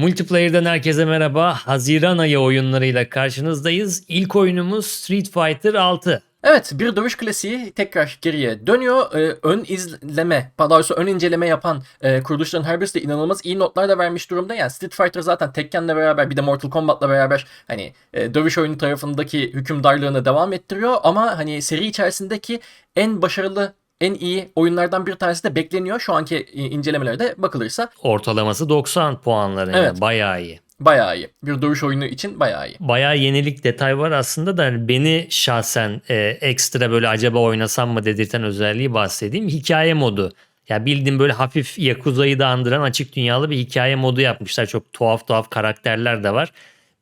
Multiplayer'dan herkese merhaba. Haziran ayı oyunlarıyla karşınızdayız. İlk oyunumuz Street Fighter 6. Evet bir dövüş klasiği tekrar geriye dönüyor. Ee, ön izleme, daha doğrusu ön inceleme yapan e, kuruluşların her birisi de inanılmaz iyi notlar da vermiş durumda. Yani Street Fighter zaten Tekken'le beraber bir de Mortal Kombat'la beraber hani e, dövüş oyunu tarafındaki hükümdarlığını devam ettiriyor. Ama hani seri içerisindeki en başarılı en iyi oyunlardan bir tanesi de bekleniyor. Şu anki e, incelemelerde bakılırsa Ortalaması 90 puanları. Yani Evet. Bayağı iyi. bayağı iyi. Bir dövüş oyunu için bayağı iyi. Bayağı yenilik detay var aslında da hani beni şahsen e, ekstra böyle acaba oynasam mı dedirten özelliği bahsedeyim. Hikaye modu. Ya bildiğim böyle hafif Yakuza'yı da andıran açık dünyalı bir hikaye modu yapmışlar. Çok tuhaf tuhaf karakterler de var.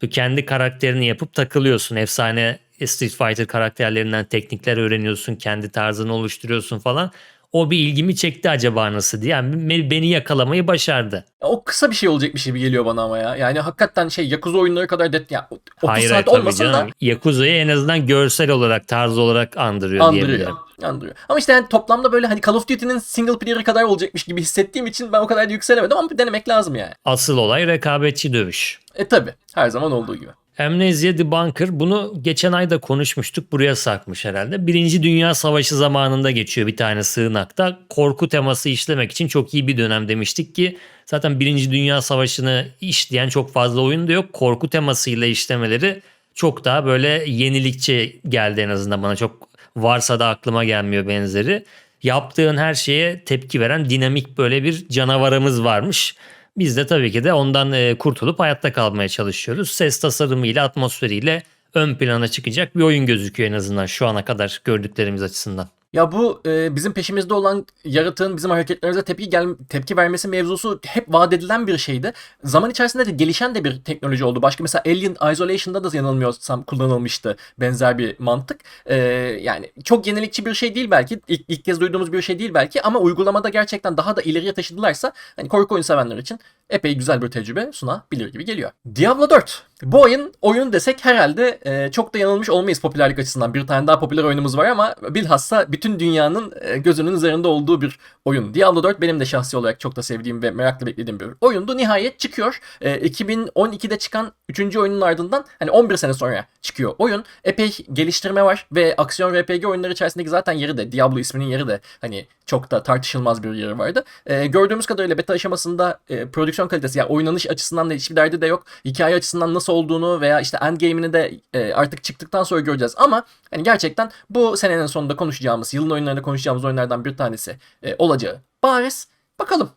Bu kendi karakterini yapıp takılıyorsun. Efsane Street Fighter karakterlerinden teknikler öğreniyorsun. Kendi tarzını oluşturuyorsun falan. O bir ilgimi çekti acaba nasıl diye. Yani be- beni yakalamayı başardı. O kısa bir şey olacakmış gibi geliyor bana ama ya. Yani hakikaten şey Yakuza oyunları kadar det ya 30 Hayır, saat tabii olmasın da canım. Yakuza'yı en azından görsel olarak, tarz olarak andırıyor, andırıyor. diyebilirim. Andırıyor. Ama işte yani toplamda böyle hani Call of Duty'nin single player'ı kadar olacakmış gibi hissettiğim için ben o kadar da yükselemedim ama bir denemek lazım yani. Asıl olay rekabetçi dövüş. E tabi her zaman olduğu gibi. Amnesia The Bunker bunu geçen ayda konuşmuştuk buraya sakmış herhalde. Birinci Dünya Savaşı zamanında geçiyor bir tane sığınakta. Korku teması işlemek için çok iyi bir dönem demiştik ki zaten Birinci Dünya Savaşı'nı işleyen çok fazla oyun da yok. Korku temasıyla işlemeleri çok daha böyle yenilikçi geldi en azından bana çok varsa da aklıma gelmiyor benzeri. Yaptığın her şeye tepki veren dinamik böyle bir canavarımız varmış. Biz de tabii ki de ondan e, kurtulup hayatta kalmaya çalışıyoruz. Ses tasarımıyla, atmosferiyle ön plana çıkacak bir oyun gözüküyor en azından şu ana kadar gördüklerimiz açısından. Ya bu e, bizim peşimizde olan yaratığın bizim hareketlerimize tepki gel tepki vermesi mevzusu hep vaat edilen bir şeydi. Zaman içerisinde de gelişen de bir teknoloji oldu. Başka mesela Alien Isolation'da da yanılmıyorsam kullanılmıştı benzer bir mantık. E, yani çok yenilikçi bir şey değil belki. İlk, ilk kez duyduğumuz bir şey değil belki ama uygulamada gerçekten daha da ileriye taşıdılarsa hani korku oyun sevenler için epey güzel bir tecrübe sunabilir gibi geliyor. Diablo 4. Bu oyun oyun desek herhalde e, çok da yanılmış olmayız popülerlik açısından. Bir tane daha popüler oyunumuz var ama bilhassa bütün dünyanın e, gözünün üzerinde olduğu bir oyun. Diablo 4 benim de şahsi olarak çok da sevdiğim ve merakla beklediğim bir oyundu. Nihayet çıkıyor. E, 2012'de çıkan 3. oyunun ardından hani 11 sene sonra çıkıyor oyun. Epey geliştirme var ve aksiyon RPG oyunları içerisindeki zaten yeri de Diablo isminin yeri de hani çok da tartışılmaz bir yeri vardı. E, gördüğümüz kadarıyla beta aşamasında e, prodüksiyon kalitesi yani oynanış açısından da hiçbir derdi de yok. Hikaye açısından nasıl olduğunu veya işte endgame'ini de e, artık çıktıktan sonra göreceğiz. Ama hani gerçekten bu senenin sonunda konuşacağımız, yılın oyunlarında konuşacağımız oyunlardan bir tanesi e, olacağı bariz. Bakalım.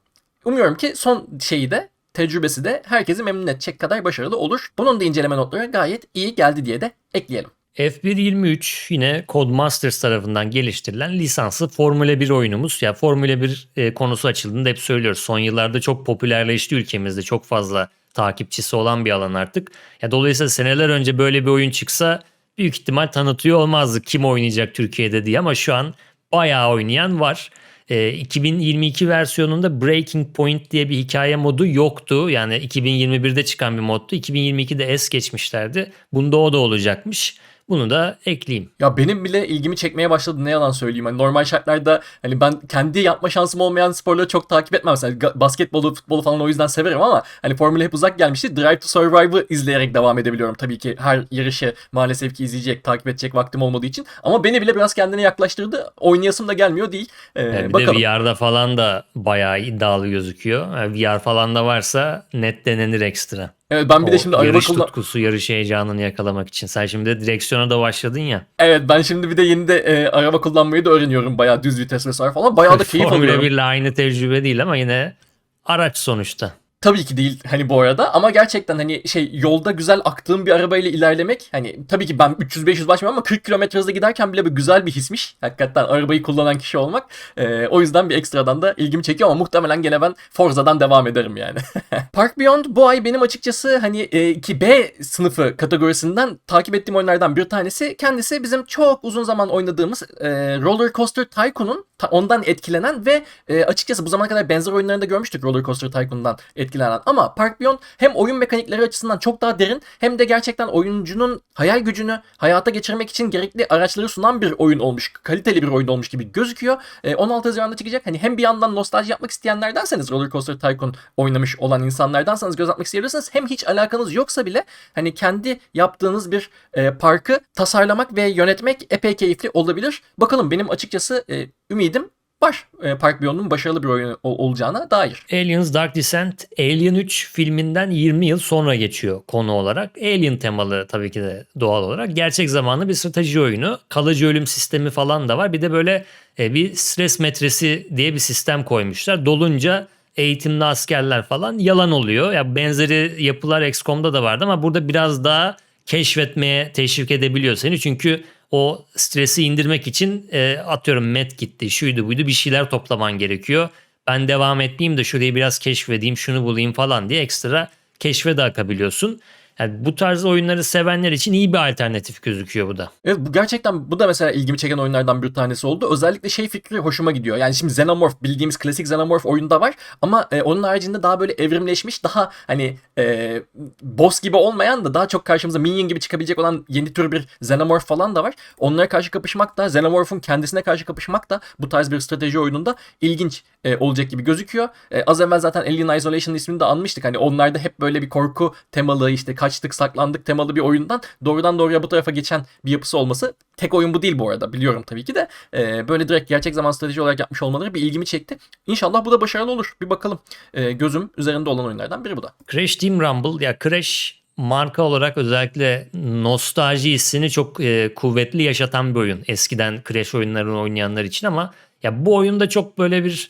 Umuyorum ki son şeyi de tecrübesi de herkesi memnun edecek kadar başarılı olur. Bunun da inceleme notları gayet iyi geldi diye de ekleyelim. F1.23 yine Codemasters tarafından geliştirilen lisanslı Formula 1 oyunumuz. Ya Formula 1 e, konusu açıldığında hep söylüyoruz. Son yıllarda çok popülerleşti ülkemizde. Çok fazla takipçisi olan bir alan artık. Ya dolayısıyla seneler önce böyle bir oyun çıksa büyük ihtimal tanıtıyor olmazdı kim oynayacak Türkiye'de diye ama şu an bayağı oynayan var. E, 2022 versiyonunda Breaking Point diye bir hikaye modu yoktu. Yani 2021'de çıkan bir moddu. 2022'de es geçmişlerdi. Bunda o da olacakmış. Bunu da ekleyeyim. Ya benim bile ilgimi çekmeye başladı ne yalan söyleyeyim. Hani normal şartlarda hani ben kendi yapma şansım olmayan sporları çok takip etmem. Mesela ga- basketbolu, futbolu falan o yüzden severim ama hani Formula hep uzak gelmişti. Drive to Survive'ı izleyerek devam edebiliyorum. Tabii ki her yarışı maalesef ki izleyecek, takip edecek vaktim olmadığı için. Ama beni bile biraz kendine yaklaştırdı. Oynayasım da gelmiyor değil. Ee, Yani bir bakalım. de VR'da falan da bayağı iddialı gözüküyor. Yani VR falan da varsa net denenir ekstra. Evet ben bir de şimdi araba yarış kullan... tutkusu, yarış heyecanını yakalamak için. Sen şimdi direksiyona da başladın ya. Evet ben şimdi bir de yeni de e, araba kullanmayı da öğreniyorum. Bayağı düz vites vesaire falan. Bayağı da keyif Formula alıyorum. 1 ile aynı tecrübe değil ama yine araç sonuçta. Tabii ki değil hani bu arada ama gerçekten hani şey yolda güzel aktığım bir arabayla ilerlemek hani tabii ki ben 300-500 başmıyorum ama 40 km hızla giderken bile bir güzel bir hismiş. Hakikaten arabayı kullanan kişi olmak. Ee, o yüzden bir ekstradan da ilgimi çekiyor ama muhtemelen gene ben Forza'dan devam ederim yani. Park Beyond bu ay benim açıkçası hani e, ki B sınıfı kategorisinden takip ettiğim oyunlardan bir tanesi. Kendisi bizim çok uzun zaman oynadığımız e, Roller Coaster Tycoon'un ondan etkilenen ve e, açıkçası bu zamana kadar benzer oyunlarında görmüştük Roller Coaster Tycoon'dan etkilenen etkilenen. Ama Park Beyond hem oyun mekanikleri açısından çok daha derin hem de gerçekten oyuncunun hayal gücünü hayata geçirmek için gerekli araçları sunan bir oyun olmuş. Kaliteli bir oyun olmuş gibi gözüküyor. E, 16 Haziran'da çıkacak. Hani hem bir yandan nostalji yapmak isteyenlerdenseniz Roller Coaster Tycoon oynamış olan insanlardansanız göz atmak isteyebilirsiniz. Hem hiç alakanız yoksa bile hani kendi yaptığınız bir e, parkı tasarlamak ve yönetmek epey keyifli olabilir. Bakalım benim açıkçası e, ümidim var. E, Park Beyond'un başarılı bir oyun ol- olacağına dair. Aliens Dark Descent Alien 3 filminden 20 yıl sonra geçiyor konu olarak. Alien temalı tabii ki de doğal olarak. Gerçek zamanlı bir strateji oyunu. Kalıcı ölüm sistemi falan da var. Bir de böyle e, bir stres metresi diye bir sistem koymuşlar. Dolunca eğitimli askerler falan yalan oluyor. Ya benzeri yapılar XCOM'da da vardı ama burada biraz daha keşfetmeye teşvik edebiliyor seni. Çünkü o stresi indirmek için e, atıyorum met gitti, şuydu buydu bir şeyler toplaman gerekiyor. Ben devam etmeyeyim de şurayı biraz keşfedeyim, şunu bulayım falan diye ekstra keşfe de akabiliyorsun. Yani bu tarz oyunları sevenler için iyi bir alternatif gözüküyor bu da. Evet bu gerçekten bu da mesela ilgimi çeken oyunlardan bir tanesi oldu. Özellikle şey fikri hoşuma gidiyor. Yani şimdi Xenomorph bildiğimiz klasik Xenomorph oyunda var ama e, onun haricinde daha böyle evrimleşmiş daha hani e, boss gibi olmayan da daha çok karşımıza minion gibi çıkabilecek olan yeni tür bir Xenomorph falan da var. Onlara karşı kapışmak da Xenomorph'un kendisine karşı kapışmak da bu tarz bir strateji oyununda ilginç e, olacak gibi gözüküyor. E, az evvel zaten Alien Isolation ismini de anmıştık. Hani onlarda hep böyle bir korku temalı işte kaçtık saklandık temalı bir oyundan doğrudan doğruya bu tarafa geçen bir yapısı olması tek oyun bu değil bu arada biliyorum tabii ki de e, böyle direkt gerçek zaman strateji olarak yapmış olmaları bir ilgimi çekti. İnşallah bu da başarılı olur. Bir bakalım. E, gözüm üzerinde olan oyunlardan biri bu da. Crash Team Rumble ya Crash marka olarak özellikle nostalji hissini çok e, kuvvetli yaşatan bir oyun. Eskiden Crash oyunlarını oynayanlar için ama ya bu oyunda çok böyle bir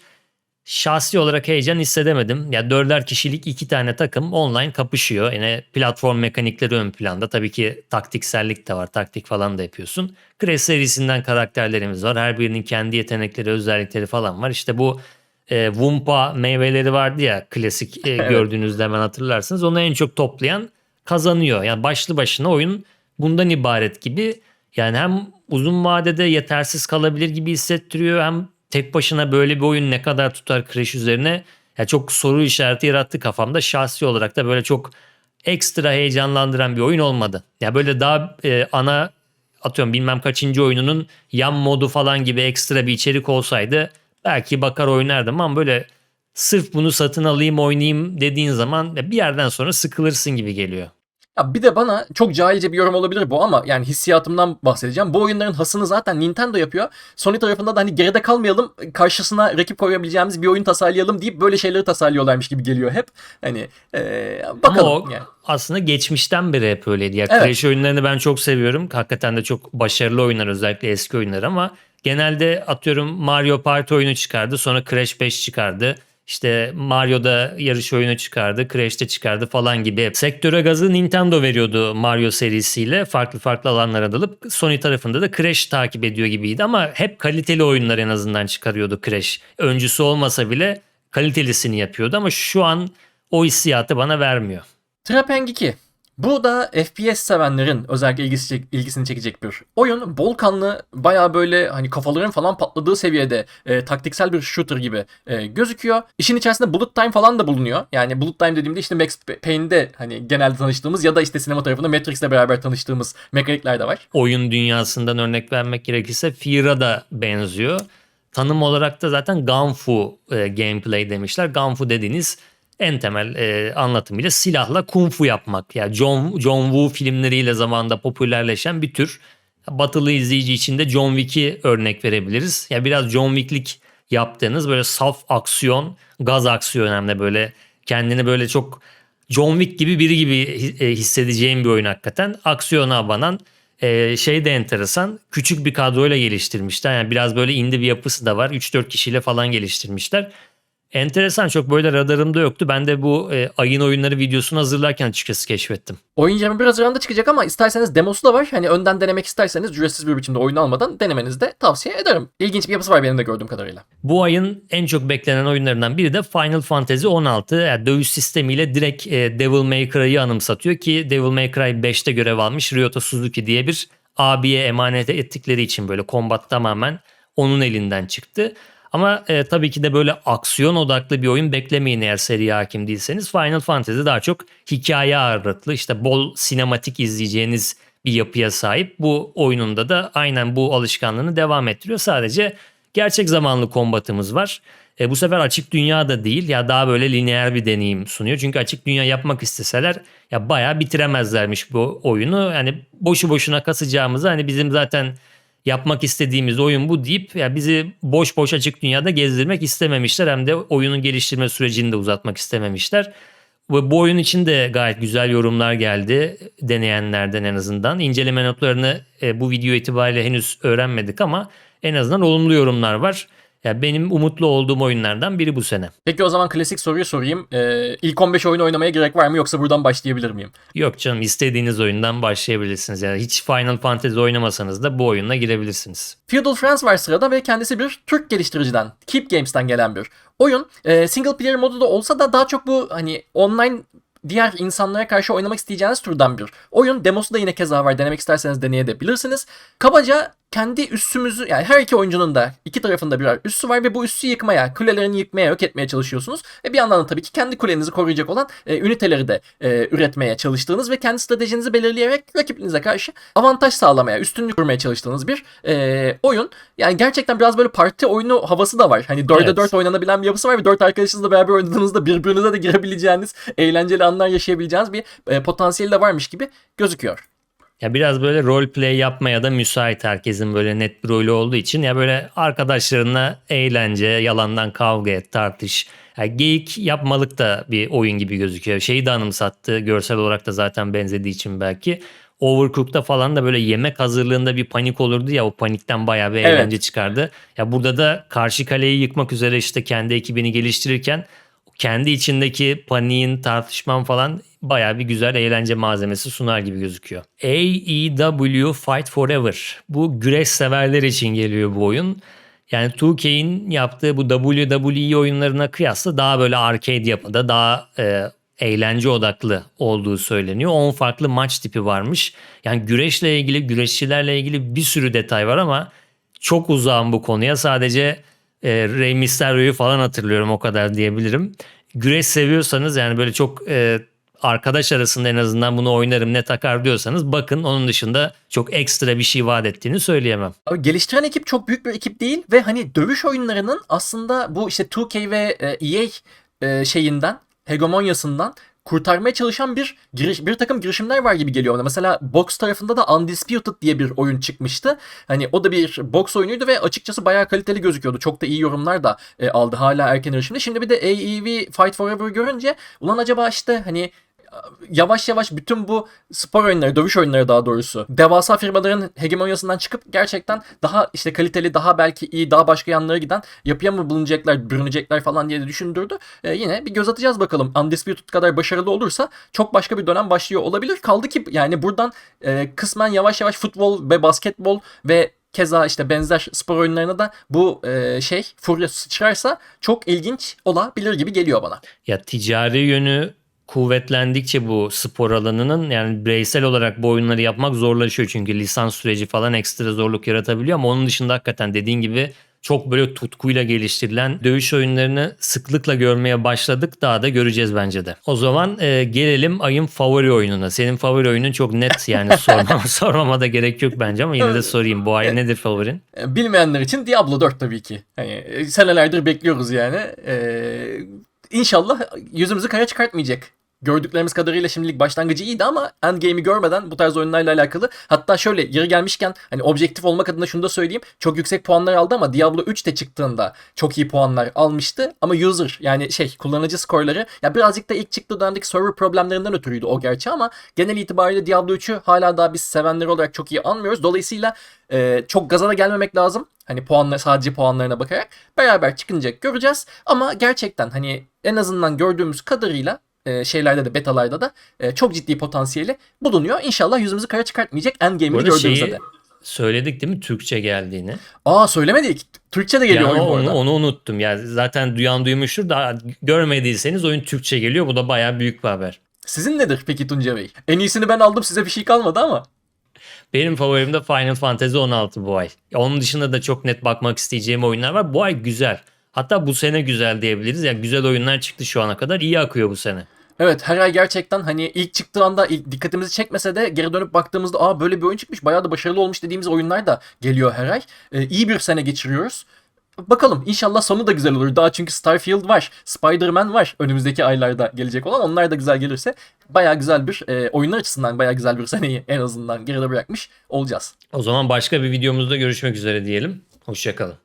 şahsi olarak heyecan hissedemedim. Ya dörder kişilik iki tane takım online kapışıyor. Yine platform mekanikleri ön planda. Tabii ki taktiksellik de var. Taktik falan da yapıyorsun. Crash serisinden karakterlerimiz var. Her birinin kendi yetenekleri, özellikleri falan var. İşte bu e, Wumpa meyveleri vardı ya klasik e, gördüğünüzde hemen hatırlarsınız. Onu en çok toplayan kazanıyor. Yani başlı başına oyun bundan ibaret gibi. Yani hem uzun vadede yetersiz kalabilir gibi hissettiriyor hem tek başına böyle bir oyun ne kadar tutar Crash üzerine ya çok soru işareti yarattı kafamda. Şahsi olarak da böyle çok ekstra heyecanlandıran bir oyun olmadı. Ya böyle daha e, ana atıyorum bilmem kaçıncı oyununun yan modu falan gibi ekstra bir içerik olsaydı belki bakar oynardım ama böyle sırf bunu satın alayım oynayayım dediğin zaman bir yerden sonra sıkılırsın gibi geliyor. Ya bir de bana çok cahilce bir yorum olabilir bu ama yani hissiyatımdan bahsedeceğim. Bu oyunların hasını zaten Nintendo yapıyor. Sony tarafında da hani geride kalmayalım, karşısına rakip koyabileceğimiz bir oyun tasarlayalım deyip böyle şeyleri tasarlıyorlarmış gibi geliyor hep. Hani ee, bakalım Ama o yani. aslında geçmişten beri hep öyleydi. Ya Evet. Crash oyunlarını ben çok seviyorum. Hakikaten de çok başarılı oyunlar özellikle eski oyunlar ama genelde atıyorum Mario Party oyunu çıkardı. Sonra Crash 5 çıkardı. İşte Mario'da yarış oyunu çıkardı, Crash'te çıkardı falan gibi. Sektöre gazı Nintendo veriyordu Mario serisiyle farklı farklı alanlara dalıp Sony tarafında da Crash takip ediyor gibiydi ama hep kaliteli oyunlar en azından çıkarıyordu Crash. Öncüsü olmasa bile kalitelisini yapıyordu ama şu an o hissiyatı bana vermiyor. Trapeng 2. Bu da FPS sevenlerin özellikle ilgisi, ilgisini çekecek bir oyun. Bol kanlı, baya böyle hani kafaların falan patladığı seviyede e, taktiksel bir shooter gibi e, gözüküyor. İşin içerisinde bullet time falan da bulunuyor. Yani bullet time dediğimde işte Max Payne'de hani genelde tanıştığımız ya da işte sinema tarafında Matrix'le beraber tanıştığımız mekanikler de var. oyun dünyasından örnek vermek gerekirse Fear'a da benziyor. Tanım olarak da zaten Gunfu e, gameplay demişler. Gunfu dediğiniz en temel e, anlatımıyla silahla kung fu yapmak. Yani John, John Woo filmleriyle zamanında popülerleşen bir tür. Batılı izleyici için de John Wick'i örnek verebiliriz. Ya biraz John Wick'lik yaptığınız böyle saf aksiyon, gaz aksiyon hem de böyle kendini böyle çok John Wick gibi biri gibi e, hissedeceğim bir oyun hakikaten. Aksiyona abanan e, şey de enteresan. Küçük bir kadroyla geliştirmişler. Yani biraz böyle indie bir yapısı da var. 3-4 kişiyle falan geliştirmişler. Enteresan çok böyle radarımda yoktu. Ben de bu e, ayın oyunları videosunu hazırlarken açıkçası keşfettim. Oyun 21 Haziran'da çıkacak ama isterseniz demosu da var. Hani önden denemek isterseniz ücretsiz bir biçimde oyunu almadan denemenizi de tavsiye ederim. İlginç bir yapısı var benim de gördüğüm kadarıyla. Bu ayın en çok beklenen oyunlarından biri de Final Fantasy 16. Yani dövüş sistemiyle direkt e, Devil May Cry'ı anımsatıyor ki Devil May Cry 5'te görev almış Ryota Suzuki diye bir abiye emanet ettikleri için böyle kombat tamamen onun elinden çıktı. Ama e, tabii ki de böyle aksiyon odaklı bir oyun beklemeyin eğer seriye hakim değilseniz. Final Fantasy daha çok hikaye ağırlıklı işte bol sinematik izleyeceğiniz bir yapıya sahip. Bu oyununda da aynen bu alışkanlığını devam ettiriyor. Sadece gerçek zamanlı kombatımız var. E, bu sefer açık dünya da değil ya daha böyle lineer bir deneyim sunuyor. Çünkü açık dünya yapmak isteseler ya bayağı bitiremezlermiş bu oyunu. Yani boşu boşuna kasacağımızı hani bizim zaten yapmak istediğimiz oyun bu deyip ya bizi boş boş açık dünyada gezdirmek istememişler. Hem de oyunun geliştirme sürecini de uzatmak istememişler. Ve bu oyun için de gayet güzel yorumlar geldi deneyenlerden en azından. İnceleme notlarını e, bu video itibariyle henüz öğrenmedik ama en azından olumlu yorumlar var. Ya benim umutlu olduğum oyunlardan biri bu sene. Peki o zaman klasik soruyu sorayım. Ee, ilk 15 oyun oynamaya gerek var mı yoksa buradan başlayabilir miyim? Yok canım istediğiniz oyundan başlayabilirsiniz. Yani hiç Final Fantasy oynamasanız da bu oyunla girebilirsiniz. Feudal France var sırada ve kendisi bir Türk geliştiriciden, Keep Games'ten gelen bir oyun. Ee, single player modu da olsa da daha çok bu hani online diğer insanlara karşı oynamak isteyeceğiniz türden bir oyun. Demosu da yine keza var. Denemek isterseniz deneyebilirsiniz. Kabaca kendi üssümüzü yani her iki oyuncunun da iki tarafında birer üssü var ve bu üssü yıkmaya, kulelerini yıkmaya, yok etmeye çalışıyorsunuz. Ve bir yandan da tabii ki kendi kulenizi koruyacak olan e, üniteleri de e, üretmeye çalıştığınız ve kendi stratejinizi belirleyerek rakibinize karşı avantaj sağlamaya, üstünlük kurmaya çalıştığınız bir e, oyun. Yani gerçekten biraz böyle parti oyunu havası da var. Hani 4'e Evet. 4 oynanabilen bir yapısı var ve 4 arkadaşınızla beraber oynadığınızda birbirinize de girebileceğiniz, eğlenceli anlar yaşayabileceğiniz bir e, potansiyeli de varmış gibi gözüküyor. Ya biraz böyle role play yapmaya da müsait herkesin böyle net bir rolü olduğu için ya böyle arkadaşlarına eğlence, yalandan kavga et, tartış. Ya geyik yapmalık da bir oyun gibi gözüküyor. Şeyi de anımsattı görsel olarak da zaten benzediği için belki. Overcook'ta falan da böyle yemek hazırlığında bir panik olurdu ya o panikten bayağı bir Evet. eğlence çıkardı. Ya burada da karşı kaleyi yıkmak üzere işte kendi ekibini geliştirirken kendi içindeki paniğin, tartışman falan bayağı bir güzel eğlence malzemesi sunar gibi gözüküyor. AEW Fight Forever. Bu güreş severler için geliyor bu oyun. Yani 2K'in yaptığı bu WWE oyunlarına kıyasla daha böyle arcade yapıda, daha e, eğlence odaklı olduğu söyleniyor. 10 farklı maç tipi varmış. Yani güreşle ilgili, güreşçilerle ilgili bir sürü detay var ama çok uzağım bu konuya. Sadece e, Rey Mysterio'yu falan hatırlıyorum o kadar diyebilirim. Güreş seviyorsanız yani böyle çok e, arkadaş arasında en azından bunu oynarım ne takar diyorsanız bakın onun dışında çok ekstra bir şey vaat ettiğini söyleyemem. Abi geliştiren ekip çok büyük bir ekip değil ve hani dövüş oyunlarının aslında bu işte 2K ve e, EA e, şeyinden, hegemonyasından kurtarmaya çalışan bir giriş, bir takım girişimler var gibi geliyor. Mesela box tarafında da Undisputed diye bir oyun çıkmıştı. Hani o da bir box oyunuydu ve açıkçası bayağı kaliteli gözüküyordu. Çok da iyi yorumlar da e, aldı hala erken erişimde. Şimdi bir de AEW Fight Forever görünce ulan acaba işte hani yavaş yavaş bütün bu spor oyunları, dövüş oyunları daha doğrusu devasa firmaların hegemonyasından çıkıp gerçekten daha işte kaliteli, daha belki iyi, daha başka yanlara giden yapıya mı bulunacaklar, bürünecekler falan diye de düşündürdü. Ee, yine bir göz atacağız bakalım. Undisputed kadar başarılı olursa çok başka bir dönem başlıyor olabilir. Kaldı ki yani buradan e, kısmen yavaş yavaş futbol ve basketbol ve Keza işte benzer spor oyunlarına da bu e, şey furya sıçrarsa çok ilginç olabilir gibi geliyor bana. Ya ticari yönü kuvvetlendikçe bu spor alanının yani bireysel olarak bu oyunları yapmak zorlaşıyor çünkü lisans süreci falan ekstra zorluk yaratabiliyor ama onun dışında hakikaten dediğin gibi çok böyle tutkuyla geliştirilen dövüş oyunlarını sıklıkla görmeye başladık. Daha da göreceğiz bence de. O zaman e, gelelim ayın favori oyununa. Senin favori oyunun çok net yani sormama, sormama da gerek yok bence ama yine de sorayım. Bu ay nedir favorin? E, Bilmeyenler için Diablo 4 tabii ki. Hani e, senelerdir bekliyoruz yani. Ee, inşallah yüzümüzü kara çıkartmayacak. Gördüklerimiz kadarıyla şimdilik başlangıcı iyiydi ama endgame'i görmeden bu tarz oyunlarla alakalı hatta şöyle yeri gelmişken hani objektif olmak adına şunu da söyleyeyim. Çok yüksek puanlar aldı ama Diablo 3 de çıktığında çok iyi puanlar almıştı ama user yani şey kullanıcı skorları ya birazcık da ilk çıktığı dönemdeki server problemlerinden ötürüydü o gerçi ama genel itibariyle Diablo 3'ü hala daha biz sevenleri olarak çok iyi anmıyoruz. Dolayısıyla e, çok gaza da gelmemek lazım. Hani puanlar sadece puanlarına bakarak beraber çıkınca göreceğiz. Ama gerçekten hani en azından gördüğümüz kadarıyla e, şeylerde de betalarda da e, çok ciddi potansiyeli bulunuyor. İnşallah yüzümüzü kara çıkartmayacak Bu arada gördüğümüzde de. söyledik değil mi Türkçe geldiğini? Aa söylemedik. Türkçe de geliyor Ya oyun bu onu, arada. onu unuttum. Yani zaten duyan duymuştur da görmediyseniz oyun Türkçe geliyor. Bu da bayağı büyük bir haber. Sizin nedir peki Tunca Bey? En iyisini ben aldım size bir şey kalmadı ama. Benim favorim de Final Fantasy 16 bu ay. Onun dışında da çok net bakmak isteyeceğim oyunlar var. Bu ay güzel. Hatta bu sene güzel diyebiliriz. Yani güzel oyunlar çıktı şu ana kadar. İyi akıyor bu sene. Evet her ay gerçekten hani ilk çıktığı anda ilk dikkatimizi çekmese de geri dönüp baktığımızda aa böyle bir oyun çıkmış bayağı da başarılı olmuş dediğimiz oyunlar da geliyor her ay. Ee, iyi bir sene geçiriyoruz. Bakalım inşallah sonu da güzel olur. Daha çünkü Starfield var, Spider-Man var önümüzdeki aylarda gelecek olan. Onlar da güzel gelirse bayağı güzel bir e, oyunlar açısından bayağı güzel bir seneyi en azından geride bırakmış olacağız. O zaman başka bir videomuzda görüşmek üzere diyelim. Hoşçakalın.